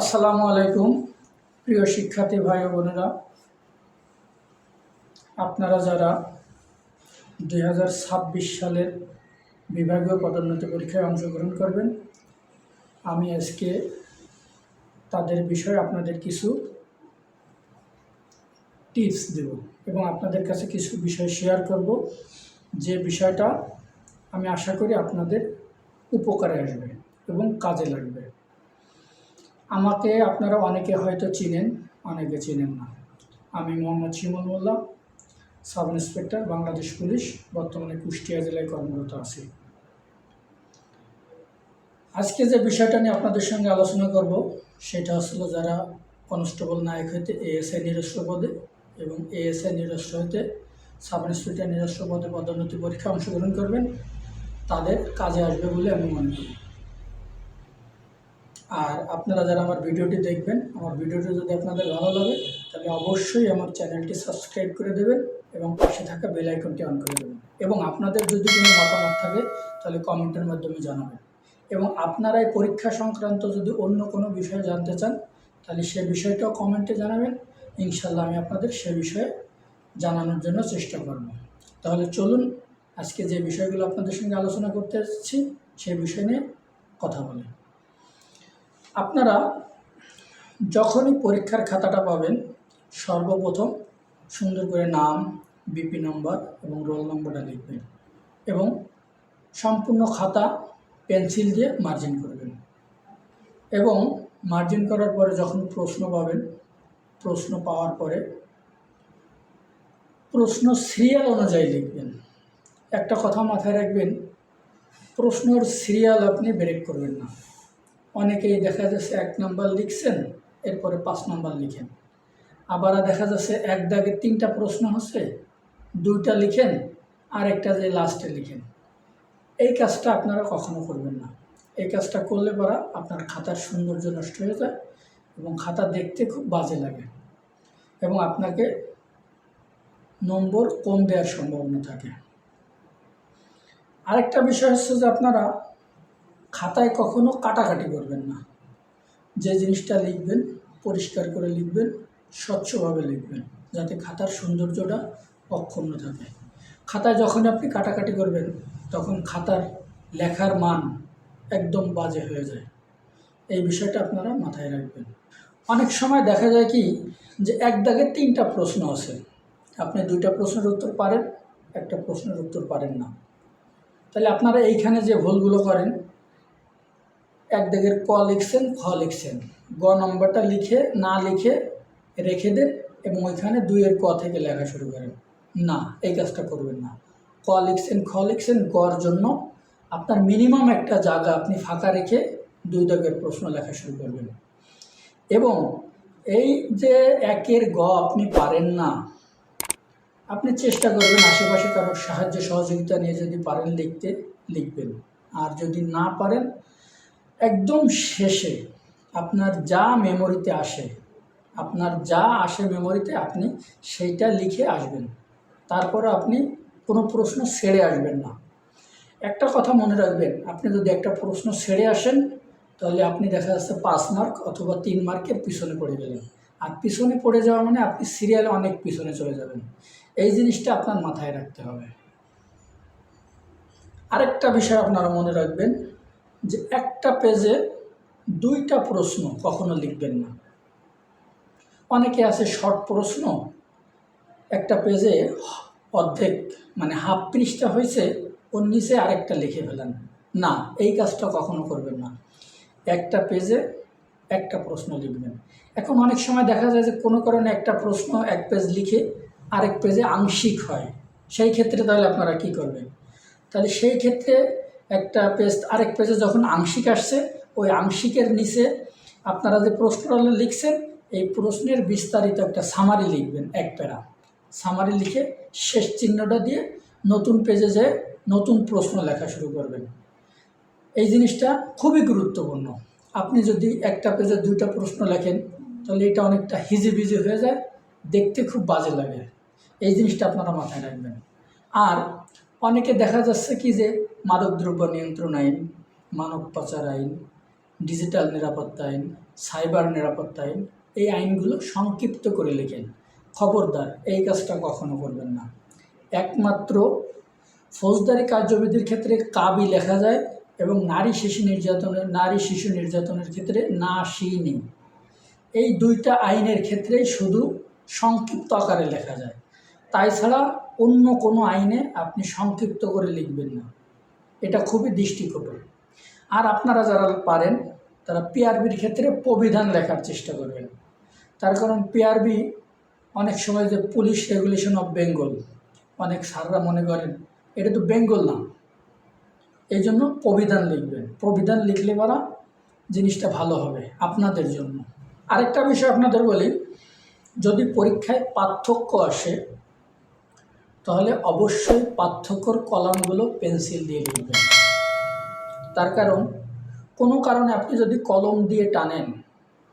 আসসালামু আলাইকুম, প্রিয় শিক্ষার্থী ভাই বোনেরা। আপনারা যারা দু হাজার ছাব্বিশ সালের বিভাগীয় পদোন্নতি পরীক্ষায় অংশগ্রহণ করবেন, আমি আজকে তাদের বিষয়ে আপনাদের কিছু টিপস দেব এবং আপনাদের কাছে কিছু বিষয় শেয়ার করব। যে বিষয়টা আমি আশা করি আপনাদের উপকারে আসবে এবং কাজে লাগবে। আমাকে আপনারা অনেকে হয়তো চিনেন, অনেকে চিনেন না। আমি Mohammad Shimul Molla, sub inspector, Bangladesh police, বর্তমানে কুষ্টিয়া জেলায় কর্মরত আছি। আজকে যে বিষয়টা নিয়ে আপনাদের সঙ্গে আলোচনা করব, সেটা হচ্ছিল যারা কনস্টেবল নায়ক হইতে এএসআই নিরস্ত্র পদে এবং এএসআই নিরস্ত্র হইতে সাব ইন্সপেক্টর নিরস্ত্র পদে পদোন্নতি পরীক্ষায় অংশগ্রহণ করবেন, তাদের কাজে আসবে বলে আমি মনে করি। আর আপনারা যারা আমার ভিডিওটি দেখবেন, আমার ভিডিওটি যদি আপনাদের ভালো লাগে, তাহলে অবশ্যই আমার চ্যানেলটি সাবস্ক্রাইব করে দেবেন এবং পাশে থাকা বেল আইকনটি অন করে দেবেন। এবং আপনাদের যদি কোনো মতামত থাকে, তাহলে কমেন্টের মাধ্যমে জানাবেন। এবং আপনারা এই পরীক্ষা সংক্রান্ত যদি অন্য কোনো বিষয়ে জানতে চান, তাহলে সে বিষয়টাও কমেন্টে জানাবেন। ইনশাল্লাহ আমি আপনাদের সে বিষয়ে জানানোর জন্য চেষ্টা করব। তাহলে চলুন, আজকে যে বিষয়গুলো আপনাদের সঙ্গে আলোচনা করতে এসেছি, সে বিষয় নিয়ে কথা বলি। আপনারা যখনই পরীক্ষার খাতাটা পাবেন, সর্বপ্রথম সুন্দর করে নাম বিপি নম্বর এবং রোল নম্বরটা লিখবেন এবং সম্পূর্ণ খাতা পেন্সিল দিয়ে মার্জিন করবেন। এবং মার্জিন করার পরে যখন প্রশ্ন পাবেন, প্রশ্ন পাওয়ার পরে প্রশ্ন সিরিয়াল অনুযায়ী লিখবেন। একটা কথা মাথায় রাখবেন, প্রশ্নর সিরিয়াল আপনি ব্রেক করবেন না। অনেকেই দেখা যাচ্ছে এক নাম্বার লিখছেন, এরপরে পাঁচ নাম্বার লিখেন। আবার দেখা যাচ্ছে এক দাগে তিনটা প্রশ্ন হচ্ছে, দুইটা লিখেন আর একটা যে লাস্টে লিখেন। এই কাজটা আপনারা কখনো করবেন না। এই কাজটা করলে পরা আপনার খাতার সৌন্দর্য নষ্ট হয়ে যায় এবং খাতা দেখতে খুব বাজে লাগে এবং আপনাকে নম্বর কম দেওয়ার সম্ভাবনা থাকে। আরেকটা বিষয় হচ্ছে যে আপনারা খাতায় কখনো কাটাকাটি করবেন না। যে জিনিসটা লিখবেন, পরিষ্কার করে লিখবেন, স্বচ্ছভাবে লিখবেন, যাতে খাতার সৌন্দর্যটা অক্ষুণ্ণ থাকে। খাতায় যখন আপনি কাটাকাটি করবেন, তখন খাতার লেখার মান একদম বাজে হয়ে যায়। এই বিষয়টা আপনারা মাথায় রাখবেন। অনেক সময় দেখা যায় কি, যে এক দাগে তিনটা প্রশ্ন আছে আপনি দুইটা প্রশ্নের উত্তর পারেন, একটা প্রশ্নের উত্তর পারেন না। তাহলে আপনারা এইখানে যে ভুলগুলো করেন এক দাগের ক লিখছেন, খ লিখছেন। গ নম্বরটা লিখে, না লিখে রেখে দেন এবং ওইখানে দুইয়ের ক থেকে লেখা শুরু করেন। না, এই কাজটা করবেন না। ক লিখছেন, খ লিখছেন, গর জন্য আপনার মিনিমাম একটা জায়গা আপনি ফাঁকা রেখে দুই দাগের প্রশ্ন লেখা শুরু করবেন। এবং এই যে একের গ আপনি পারেন না, আপনি চেষ্টা করবেন আশেপাশে কারোর সাহায্য সহযোগিতা নিয়ে যদি পারেন লিখতে, লিখবেন। আর যদি না পারেন একদম শেষে আপনার যা মেমোরিতে আসে, আপনার যা আসে মেমোরিতে আপনি সেইটা লিখে আসবেন। তারপরে আপনি কোনো প্রশ্ন ছেড়ে আসবেন না। একটা কথা মনে রাখবেন, আপনি যদি একটা প্রশ্ন ছেড়ে আসেন, তাহলে আপনি দেখা যাচ্ছে পাঁচ মার্ক অথবা তিন মার্কের পিছনে পড়ে গেলেন। আর পিছনে পড়ে যাওয়া মানে আপনি সিরিয়ালে অনেক পিছনে চলে যাবেন। এই জিনিসটা আপনার মাথায় রাখতে হবে। আরেকটা বিষয় আপনারা মনে রাখবেন যে একটা পেজে দুইটা প্রশ্ন কখনো লিখবেন না। অনেকে আছে শর্ট প্রশ্ন, একটা পেজে অর্ধেক মানে হাফ পৃষ্ঠা হয়েছে ওর নিচে আরেকটা লিখে ফেলেন। না, এই কাজটা কখনো করবেন না। একটা পেজে একটা প্রশ্ন লিখবেন। এখন অনেক সময় দেখা যায় যে কোনো কারণে একটা প্রশ্ন এক পেজ লিখে আরেক পেজে আংশিক হয়। সেই ক্ষেত্রে তাহলে আপনারা কি করবেন? তাহলে সেই ক্ষেত্রে একটা পেজ, আরেক পেজে যখন আংশিক আসছে, ওই আংশিকের নিচে আপনারা যে প্রশ্নটা লিখছেন, এই প্রশ্নের বিস্তারিত একটা সামারি লিখবেন, এক প্যারা। সামারি লিখে শেষ চিহ্নটা দিয়ে নতুন পেজে যে নতুন প্রশ্ন লেখা শুরু করবেন। এই জিনিসটা খুবই গুরুত্বপূর্ণ। আপনি যদি একটা পেজে দুইটা প্রশ্ন লেখেন, তাহলে এটা অনেকটা হিজিবিজি হয়ে যায়, দেখতে খুব বাজে লাগে। এই জিনিসটা আপনারা মাথায় রাখবেন। আর অনেকে দেখা যাচ্ছে কি যে মাদকদ্রব্য নিয়ন্ত্রণ আইন মানব পাচার আইন, ডিজিটাল নিরাপত্তা আইন, সাইবার নিরাপত্তা আইন, এই আইনগুলো সংক্ষিপ্ত করে লেখেন। খবরদার, এই কাজটা কখনো করবেন না। একমাত্র ফৌজদারি কার্যবিধির ক্ষেত্রে কাবি লেখা যায় এবং নারী শিশু নির্যাতনের, নারী শিশু নির্যাতনের ক্ষেত্রে না নেই। এই দুইটা আইনের ক্ষেত্রেই শুধু সংক্ষিপ্ত আকারে লেখা যায়। তাই ছাড়া অন্য কোনো আইনে আপনি সংক্ষিপ্ত করে লিখবেন না। এটা খুবই দৃষ্টিকটু। আর আপনারা যারা পারেন, তারা পিআরবির ক্ষেত্রে প্রবিধান লেখার চেষ্টা করবেন। তার কারণ পিআরবি অনেক সময় যে পুলিশ রেগুলেশন অফ বেঙ্গল অনেক স্যাররা মনে করেন, এটা তো বেঙ্গল না। এই জন্য প্রবিধান লিখবেন। প্রবিধান লিখলে বারা জিনিসটা ভালো হবে আপনাদের জন্য। আরেকটা বিষয় আপনাদের বলি, যদি পরীক্ষায় পার্থক্য আসে তাহলে অবশ্যই পার্থক্যর কলামগুলো পেন্সিল দিয়ে লিখবেন। তার কারণ, কোনো কারণে আপনি যদি কলম দিয়ে টানেন,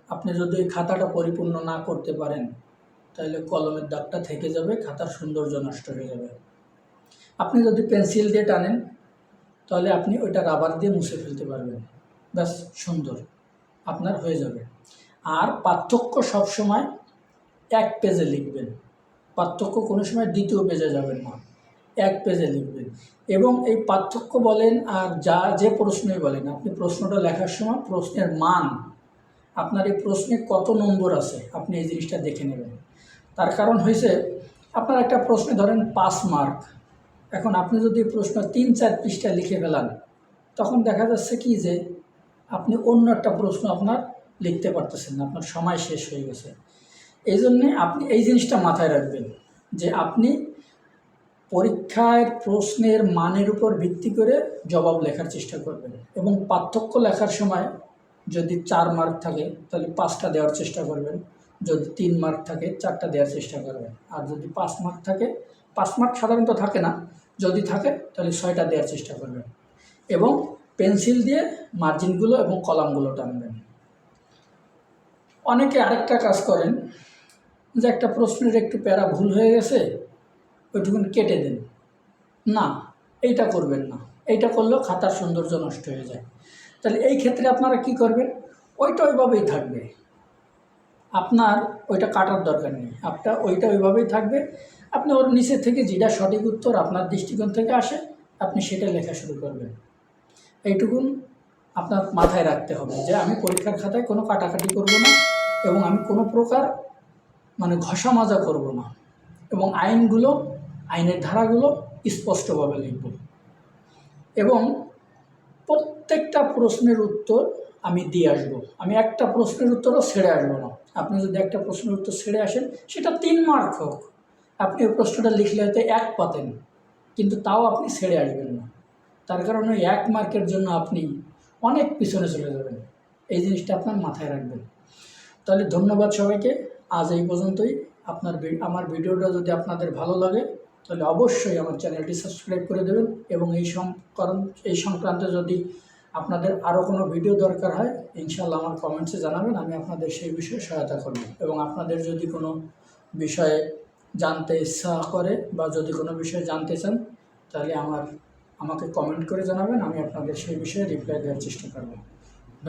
আপনি যদি খাতাটা পরিপূর্ণ না করতে পারেন, তাহলে কলমের দাগটা থেকে যাবে, খাতার সৌন্দর্য নষ্ট হয়ে যাবে। আপনি যদি পেন্সিল দিয়ে টানেন, তাহলে আপনি ওইটা রাবার দিয়ে মুছে ফেলতে পারবেন। ব্যাস, সুন্দর। আপনার হয়ে যাবে। আর পার্থক্য সবসময় এক পেজে লিখবেন। পার্থক্য কোনো সময় দ্বিতীয় পেজে যাবেন না, এক পেজে লিখবেন। এবং এই পার্থক্য বলেন আর যা, যে প্রশ্নই বলেন, আপনি প্রশ্নটা লেখার সময় প্রশ্নের মান, আপনার এই প্রশ্নে কত নম্বর আছে, আপনি এই জিনিসটা দেখে নেবেন। তার কারণ হয়েছে আপনার একটা প্রশ্নে ধরেন পাঁচ মার্ক এখন আপনি যদি প্রশ্ন তিন, চার পৃষ্ঠা লিখে ফেলান, তখন দেখা যাচ্ছে কি যে, আপনি অন্য একটা প্রশ্ন আপনার লিখতে পারতেছেন না, আপনার সময় শেষ হয়ে গেছে। এই জন্যে আপনি এই জিনিসটা মাথায় রাখবেন যে আপনি পরীক্ষার প্রশ্নের মানের উপর ভিত্তি করে জবাব লেখার চেষ্টা করবেন এবং পার্থক্য লেখার সময় যদি চার মার্ক থাকে, তাহলে পাঁচটা দেওয়ার চেষ্টা করবেন। যদি তিন মার্ক থাকে, চারটা দেওয়ার চেষ্টা করবেন। আর যদি পাঁচ মার্ক থাকে, পাঁচ মার্ক সাধারণত থাকে না, যদি থাকে, তাহলে ছয়টা দেওয়ার চেষ্টা করবেন এবং পেন্সিল দিয়ে মার্জিনগুলো এবং কলামগুলো টানবেন। অনেকে আরেকটা কাজ করেন যে একটা প্রশ্নের একটু প্যারা ভুল হয়ে গেছে, ওইটুকুন কেটে দেন। না, এইটা করবেন না। এইটা করলেও খাতার সৌন্দর্য নষ্ট হয়ে যায়। তাহলে এই ক্ষেত্রে আপনারা কি করবেন? ওইটা ওইভাবেই থাকবে। আপনার ওইটা কাটার দরকার নেই। আপনার ওইটা ওইভাবেই থাকবে। আপনি ওর নিচে থেকে যেটা সঠিক উত্তর আপনার দৃষ্টিকোণ থেকে আসে, আপনি সেটা লেখা শুরু করবেন। এইটুকুন আপনার মাথায় রাখতে হবে যে আমি পরীক্ষার খাতায় কোনো কাটাকাটি করব না এবং আমি কোনো প্রকার মানে ঘষা মাজা করব না। এবং আইনগুলো, আইনের ধারাগুলো স্পষ্টভাবে লিখব। এবং প্রত্যেকটা প্রশ্নের উত্তর আমি দিয়ে আসব। আমি একটা প্রশ্নের উত্তরও ছেড়ে আসব না। আপনি যদি একটা প্রশ্নের উত্তর ছেড়ে আসেন, সেটা তিন মার্ক হোক। আপনি ওই প্রশ্নটা লিখলে হয়তো এক পাতেন, কিন্তু তাও আপনি ছেড়ে আসবেন না। তার কারণে এক মার্কের জন্য আপনি অনেক পিছনে চলে যাবেন। এই জিনিসটা আপনার মাথায় রাখবেন। তাহলে ধন্যবাদ সবাইকে। আজ এই পর্যন্তই। আপনার আমার ভিডিওটা যদি আপনাদের ভালো লাগে, তাহলে অবশ্যই আমার চ্যানেলটি সাবস্ক্রাইব করে দেবেন এবং এই কারণ এই সংক্রান্ত যদি আপনাদের আরও কোনো ভিডিও দরকার হয় ইনশাল্লাহ আমার কমেন্টসে জানাবেন, আমি আপনাদের সেই বিষয়ে সহায়তা করব। এবং আপনাদের যদি কোনো বিষয়ে জানতে ইচ্ছা করে বা যদি কোনো বিষয়ে জানতে চান, তাহলে আমার আমাকে কমেন্ট করে জানাবেন, আমি আপনাদের সেই বিষয়ে রিপ্লাই দেওয়ার চেষ্টা করব।